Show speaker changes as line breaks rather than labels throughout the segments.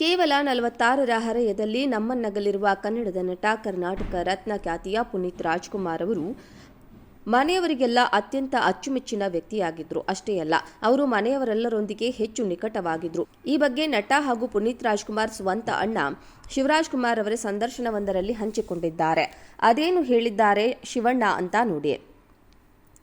ಕೇವಲ ನಲವತ್ತಾರರ ಹರೆಯದಲ್ಲಿ ನಮ್ಮನ್ನಗಲಿರುವ ಕನ್ನಡದ ನಟ, ಕರ್ನಾಟಕ ರತ್ನ ಖ್ಯಾತಿಯ ಪುನೀತ್ ರಾಜ್ಕುಮಾರ್ ಅವರು ಮನೆಯವರಿಗೆಲ್ಲ ಅತ್ಯಂತ ಅಚ್ಚುಮೆಚ್ಚಿನ ವ್ಯಕ್ತಿಯಾಗಿದ್ರು. ಅಷ್ಟೇ ಅಲ್ಲ, ಅವರು ಮನೆಯವರೆಲ್ಲರೊಂದಿಗೆ ಹೆಚ್ಚು ನಿಕಟವಾಗಿದ್ರು. ಈ ಬಗ್ಗೆ ನಟ ಹಾಗೂ ಪುನೀತ್ ರಾಜ್ಕುಮಾರ್ ಸ್ವಂತ ಅಣ್ಣ ಶಿವರಾಜ್ ಕುಮಾರ್ ಅವರ ಸಂದರ್ಶನವೊಂದರಲ್ಲಿ ಹಂಚಿಕೊಂಡಿದ್ದಾರೆ. ಅದೇನು ಹೇಳಿದ್ದಾರೆ ಶಿವಣ್ಣ ಅಂತ ನೋಡಿ.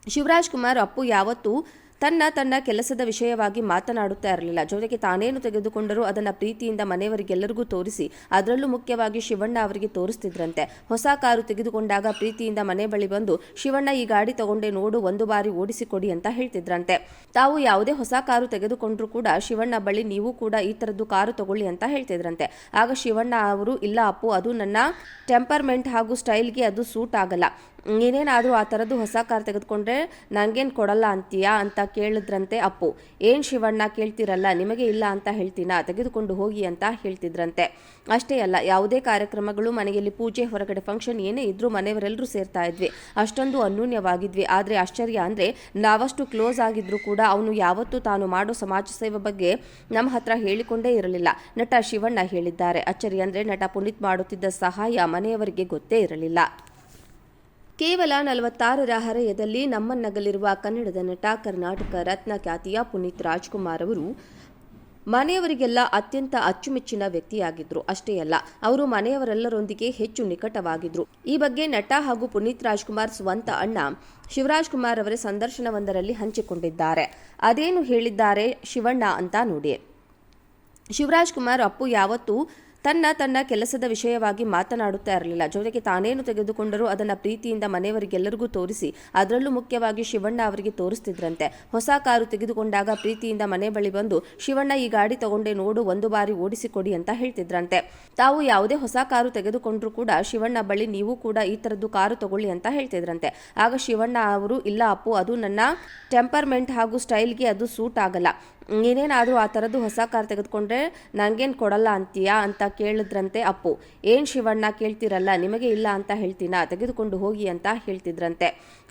ಶಿವರಾಜ್ ಕುಮಾರ್ ಅಪ್ಪು ಯಾವತ್ತೂ ತನ್ನ ತನ್ನ ಕೆಲಸದ ವಿಷಯವಾಗಿ ಮಾತನಾಡುತ್ತಾ ಇರಲಿಲ್ಲ. ಜೊತೆಗೆ ತಾನೇನು ತೆಗೆದುಕೊಂಡರೂ ಅದನ್ನು ಪ್ರೀತಿಯಿಂದ ಮನೆಯವರಿಗೆಲ್ಲರಿಗೂ ತೋರಿಸಿ, ಅದರಲ್ಲೂ ಮುಖ್ಯವಾಗಿ ಶಿವಣ್ಣ ಅವರಿಗೆ ತೋರಿಸ್ತಿದ್ರಂತೆ. ಹೊಸ ಕಾರು ತೆಗೆದುಕೊಂಡಾಗ ಪ್ರೀತಿಯಿಂದ ಮನೆ ಬಳಿ ಬಂದು, ಶಿವಣ್ಣ, ಈ ಗಾಡಿ ತಗೊಂಡೆ ನೋಡು, ಒಂದು ಬಾರಿ ಓಡಿಸಿಕೊಡಿ ಅಂತ ಹೇಳ್ತಿದ್ರಂತೆ. ತಾವು ಯಾವುದೇ ಹೊಸ ಕಾರು ತೆಗೆದುಕೊಂಡ್ರೂ ಕೂಡ ಶಿವಣ್ಣ ಬಳಿ ನೀವು ಕೂಡ ಈ ಥರದ್ದು ಕಾರು ತಗೊಳ್ಳಿ ಅಂತ ಹೇಳ್ತಿದ್ರಂತೆ. ಆಗ ಶಿವಣ್ಣ ಅವರು, ಇಲ್ಲ ಅಪ್ಪು, ಅದು ನನ್ನ ಟೆಂಪರ್ಮೆಂಟ್ ಹಾಗೂ ಸ್ಟೈಲ್ಗೆ ಅದು ಸೂಟ್ ಆಗಲ್ಲ. ಏನೇನಾದರೂ ಆ ಥರದ್ದು ಹೊಸ ಕಾರ್ ತೆಗೆದುಕೊಂಡ್ರೆ ನನಗೇನು ಕೊಡಲ್ಲ ಅಂತೀಯಾ ಅಂತ ಕೇಳಿದ್ರಂತೆ ಅಪ್ಪು. ಏನು ಶಿವಣ್ಣ ಕೇಳ್ತಿರಲ್ಲ, ನಿಮಗೆ ಇಲ್ಲ ಅಂತ ಹೇಳ್ತೀನಾ? ತೆಗೆದುಕೊಂಡು ಹೋಗಿ ಅಂತ ಹೇಳ್ತಿದ್ರಂತೆ. ಅಷ್ಟೇ ಅಲ್ಲ, ಯಾವುದೇ ಕಾರ್ಯಕ್ರಮಗಳು ಮನೆಯಲ್ಲಿ ಪೂಜೆ, ಹೊರಗಡೆ ಫಂಕ್ಷನ್ ಏನೇ ಇದ್ರೂ ಮನೆಯವರೆಲ್ಲರೂ ಸೇರ್ತಾ ಇದ್ವಿ. ಅಷ್ಟೊಂದು ಅನ್ಯೂನ್ಯವಾಗಿದ್ವಿ ಆದರೆ ಆಶ್ಚರ್ಯ ಅಂದರೆ, ನಾವಷ್ಟು ಕ್ಲೋಸ್ ಆಗಿದ್ರೂ ಕೂಡ ಅವನು ಯಾವತ್ತೂ ತಾನು ಮಾಡೋ ಸಮಾಜ ಸೇವೆ ಬಗ್ಗೆ ನಮ್ಮ ಹತ್ರ ಹೇಳಿಕೊಂಡೇ ಇರಲಿಲ್ಲ. ನಟ ಶಿವಣ್ಣ ಹೇಳಿದ್ದಾರೆ. ಅಚ್ಚರಿ ಅಂದರೆ ನಟ ಪುನೀತ್ ಮಾಡುತ್ತಿದ್ದ ಸಹಾಯ ಮನೆಯವರಿಗೆ ಗೊತ್ತೇ ಇರಲಿಲ್ಲ. ಕೇವಲ ನಲವತ್ತಾರರ ಹರೆಯದಲ್ಲಿ ನಮ್ಮನ್ನಗಲಿರುವ ಕನ್ನಡದ ನಟ, ಕರ್ನಾಟಕ ರತ್ನ ಖ್ಯಾತಿಯ ಪುನೀತ್ ರಾಜ್ಕುಮಾರ್ ಅವರು ಮನೆಯವರಿಗೆಲ್ಲ ಅತ್ಯಂತ ಅಚ್ಚುಮೆಚ್ಚಿನ ವ್ಯಕ್ತಿಯಾಗಿದ್ರು. ಅಷ್ಟೇ ಅಲ್ಲ, ಅವರು ಮನೆಯವರೆಲ್ಲರೊಂದಿಗೆ ಹೆಚ್ಚು ನಿಕಟವಾಗಿದ್ರು. ಈ ಬಗ್ಗೆ ನಟ ಹಾಗೂ ಪುನೀತ್ ರಾಜ್ಕುಮಾರ್ ಸ್ವಂತ ಅಣ್ಣ ಶಿವರಾಜ್ ಕುಮಾರ್ ಅವರ ಸಂದರ್ಶನವೊಂದರಲ್ಲಿ ಹಂಚಿಕೊಂಡಿದ್ದಾರೆ. ಅದೇನು ಹೇಳಿದ್ದಾರೆ ಶಿವಣ್ಣ ಅಂತ ನೋಡಿ. ಶಿವರಾಜ್ ಕುಮಾರ್, ಅಪ್ಪು, ಯಾವತ್ತೂ ತನ್ನ ತನ್ನ ಕೆಲಸದ ವಿಷಯವಾಗಿ ಮಾತನಾಡುತ್ತಾ ಇರಲಿಲ್ಲ. ಜೊತೆಗೆ ತಾನೇನು ತೆಗೆದುಕೊಂಡರೂ ಅದನ್ನು ಪ್ರೀತಿಯಿಂದ ಮನೆಯವರಿಗೆಲ್ಲರಿಗೂ ತೋರಿಸಿ, ಅದರಲ್ಲೂ ಮುಖ್ಯವಾಗಿ ಶಿವಣ್ಣ ಅವರಿಗೆ ತೋರಿಸ್ತಿದ್ರಂತೆ. ಹೊಸ ಕಾರು ತೆಗೆದುಕೊಂಡಾಗ ಪ್ರೀತಿಯಿಂದ ಮನೆ ಬಳಿ ಬಂದು, ಶಿವಣ್ಣ, ಈ ಗಾಡಿ ತಗೊಂಡೆ ನೋಡು, ಒಂದು ಬಾರಿ ಓಡಿಸಿಕೊಡಿ ಅಂತ ಹೇಳ್ತಿದ್ರಂತೆ. ತಾವು ಯಾವುದೇ ಹೊಸ ಕಾರು ತೆಗೆದುಕೊಂಡ್ರೂ ಕೂಡ ಶಿವಣ್ಣ ಬಳಿ ನೀವು ಕೂಡ ಈ ಥರದ್ದು ಕಾರು ತಗೊಳ್ಳಿ ಅಂತ ಹೇಳ್ತಿದ್ರಂತೆ. ಆಗ ಶಿವಣ್ಣ ಅವರು, ಇಲ್ಲ ಅಪ್ಪು, ಅದು ನನ್ನ ಟೆಂಪರ್ಮೆಂಟ್ ಹಾಗೂ ಸ್ಟೈಲ್ಗೆ ಅದು ಸೂಟ್ ಆಗಲ್ಲ. ಏನೇನಾದರೂ ಆ ಥರದ್ದು ಹೊಸ ಕಾರ್ ತೆಗೆದುಕೊಂಡ್ರೆ ನನಗೇನು ಕೊಡಲ್ಲ ಅಂತೀಯಾ ಅಂತ ಕೇಳಿದ್ರಂತೆ ಅಪ್ಪು. ಏನು ಶಿವಣ್ಣ ಕೇಳ್ತಿರಲ್ಲ, ನಿಮಗೆ ಇಲ್ಲ ಅಂತ ಹೇಳ್ತೀನಾ? ತೆಗೆದುಕೊಂಡು ಹೋಗಿ ಅಂತ ಹೇಳ್ತಿದ್ರಂತೆ.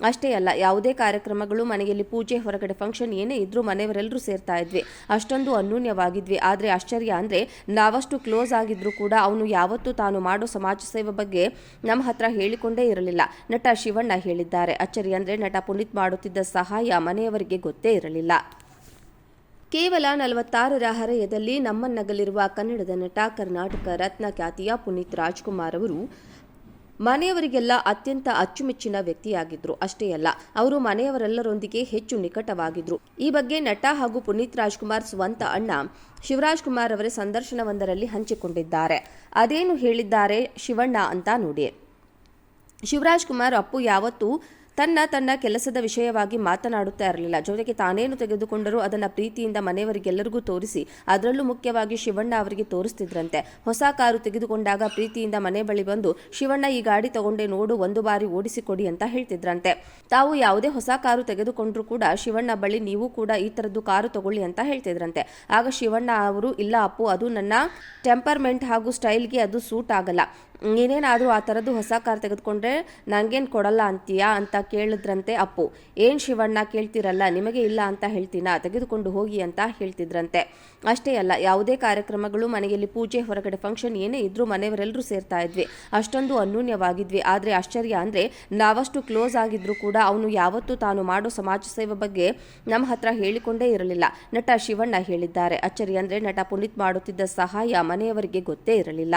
ಅಷ್ಟೇ ಅಲ್ಲ, ಯಾವುದೇ ಕಾರ್ಯಕ್ರಮಗಳು, ಮನೆಯಲ್ಲಿ ಪೂಜೆ, ಹೊರಗಡೆ ಫಂಕ್ಷನ್ ಏನೇ ಇದ್ದರೂ ಮನೆಯವರೆಲ್ಲರೂ ಸೇರ್ತಾ ಇದ್ವಿ. ಅಷ್ಟೊಂದು ಅನ್ಯೂನ್ಯವಾಗಿದ್ವಿ. ಆದರೆ ಆಶ್ಚರ್ಯ ಅಂದರೆ ನಾವಷ್ಟು ಕ್ಲೋಸ್ ಆಗಿದ್ದರೂ ಕೂಡ ಅವನು ಯಾವತ್ತೂ ತಾನು ಮಾಡೋ ಸಮಾಜ ಸೇವೆ ಬಗ್ಗೆ ನಮ್ಮ ಹತ್ರ ಹೇಳಿಕೊಂಡೇ ಇರಲಿಲ್ಲ. ನಟ ಶಿವಣ್ಣ ಹೇಳಿದ್ದಾರೆ. ಅಚ್ಚರಿ ಅಂದರೆ ನಟ ಪುನೀತ್ ಮಾಡುತ್ತಿದ್ದ ಸಹಾಯ ಮನೆಯವರಿಗೆ ಗೊತ್ತೇ ಇರಲಿಲ್ಲ. ಕೇವಲ ನಲವತ್ತಾರರ ಹರೆಯದಲ್ಲಿ ನಮ್ಮನ್ನಗಲಿರುವ ಕನ್ನಡದ ನಟ, ಕರ್ನಾಟಕ ರತ್ನ ಖ್ಯಾತಿಯ ಪುನೀತ್ ರಾಜ್ಕುಮಾರ್ ಅವರು ಮನೆಯವರಿಗೆಲ್ಲ ಅತ್ಯಂತ ಅಚ್ಚುಮೆಚ್ಚಿನ ವ್ಯಕ್ತಿಯಾಗಿದ್ರು. ಅಷ್ಟೇ ಅಲ್ಲ, ಅವರು ಮನೆಯವರೆಲ್ಲರೊಂದಿಗೆ ಹೆಚ್ಚು ನಿಕಟವಾಗಿದ್ರು. ಈ ಬಗ್ಗೆ ನಟ ಹಾಗೂ ಪುನೀತ್ ರಾಜ್ಕುಮಾರ್ ಸ್ವಂತ ಅಣ್ಣ ಶಿವರಾಜ್ ಕುಮಾರ್ ಅವರ ಸಂದರ್ಶನವೊಂದರಲ್ಲಿ ಹಂಚಿಕೊಂಡಿದ್ದಾರೆ. ಅದೇನು ಹೇಳಿದ್ದಾರೆ ಶಿವಣ್ಣ ಅಂತ ನೋಡಿ. ಶಿವರಾಜ್ ಕುಮಾರ್, ಅಪ್ಪು, ಯಾವತ್ತೂ ತನ್ನ ತನ್ನ ಕೆಲಸದ ವಿಷಯವಾಗಿ ಮಾತನಾಡುತ್ತಾ ಇರಲಿಲ್ಲ. ಜೊತೆಗೆ ತಾನೇನು ತೆಗೆದುಕೊಂಡರೂ ಅದನ್ನು ಪ್ರೀತಿಯಿಂದ ಮನೆಯವರಿಗೆಲ್ಲರಿಗೂ ತೋರಿಸಿ, ಅದರಲ್ಲೂ ಮುಖ್ಯವಾಗಿ ಶಿವಣ್ಣ ಅವರಿಗೆ ತೋರಿಸ್ತಿದ್ರಂತೆ. ಹೊಸ ಕಾರು ತೆಗೆದುಕೊಂಡಾಗ ಪ್ರೀತಿಯಿಂದ ಮನೆ ಬಳಿ ಬಂದು, ಶಿವಣ್ಣ, ಈ ಗಾಡಿ ತಗೊಂಡೆ ನೋಡು, ಒಂದು ಬಾರಿ ಓಡಿಸಿಕೊಡಿ ಅಂತ ಹೇಳ್ತಿದ್ರಂತೆ. ತಾವು ಯಾವುದೇ ಹೊಸ ಕಾರು ತೆಗೆದುಕೊಂಡ್ರೂ ಕೂಡ ಶಿವಣ್ಣ ಬಳಿ ನೀವು ಕೂಡ ಈ ಥರದ್ದು ಕಾರು ತಗೊಳ್ಳಿ ಅಂತ ಹೇಳ್ತಿದ್ರಂತೆ. ಆಗ ಶಿವಣ್ಣ ಅವರು, ಇಲ್ಲ ಅಪ್ಪು, ಅದು ನನ್ನ ಟೆಂಪರ್ಮೆಂಟ್ ಹಾಗೂ ಸ್ಟೈಲ್ಗೆ ಅದು ಸೂಟ್ ಆಗಲ್ಲ. ಏನೇನಾದರೂ ಆ ಥರದ್ದು ಹೊಸ ಕಾರ್ ತೆಗೆದುಕೊಂಡ್ರೆ ನನಗೇನು ಕೊಡಲ್ಲ ಅಂತೀಯಾ ಅಂತ ಕೇಳಿದ್ರಂತೆ ಅಪ್ಪು. ಏನು ಶಿವಣ್ಣ ಕೇಳ್ತಿರಲ್ಲ, ನಿಮಗೆ ಇಲ್ಲ ಅಂತ ಹೇಳ್ತೀನಾ? ತೆಗೆದುಕೊಂಡು ಹೋಗಿ ಅಂತ ಹೇಳ್ತಿದ್ರಂತೆ. ಅಷ್ಟೇ ಅಲ್ಲ, ಯಾವುದೇ ಕಾರ್ಯಕ್ರಮಗಳು, ಮನೆಯಲ್ಲಿ ಪೂಜೆ, ಹೊರಗಡೆ ಫಂಕ್ಷನ್ ಏನೇ ಇದ್ದರೂ ಮನೆಯವರೆಲ್ಲರೂ ಸೇರ್ತಾ ಇದ್ವಿ. ಅಷ್ಟೊಂದು ಅನ್ಯೂನ್ಯವಾಗಿದ್ವಿ ಆದರೆ ಆಶ್ಚರ್ಯ ಅಂದರೆ ನಾವಷ್ಟು ಕ್ಲೋಸ್ ಆಗಿದ್ರೂ ಕೂಡ ಅವನು ಯಾವತ್ತೂ ತಾನು ಮಾಡೋ ಸಮಾಜ ಸೇವೆ ಬಗ್ಗೆ ನಮ್ಮ ಹತ್ರ ಹೇಳಿಕೊಂಡೇ ಇರಲಿಲ್ಲ. ನಟ ಶಿವಣ್ಣ ಹೇಳಿದ್ದಾರೆ. ಅಚ್ಚರಿ ಅಂದರೆ ನಟ ಪುನೀತ್ ಮಾಡುತ್ತಿದ್ದ ಸಹಾಯ ಮನೆಯವರಿಗೆ ಗೊತ್ತೇ ಇರಲಿಲ್ಲ.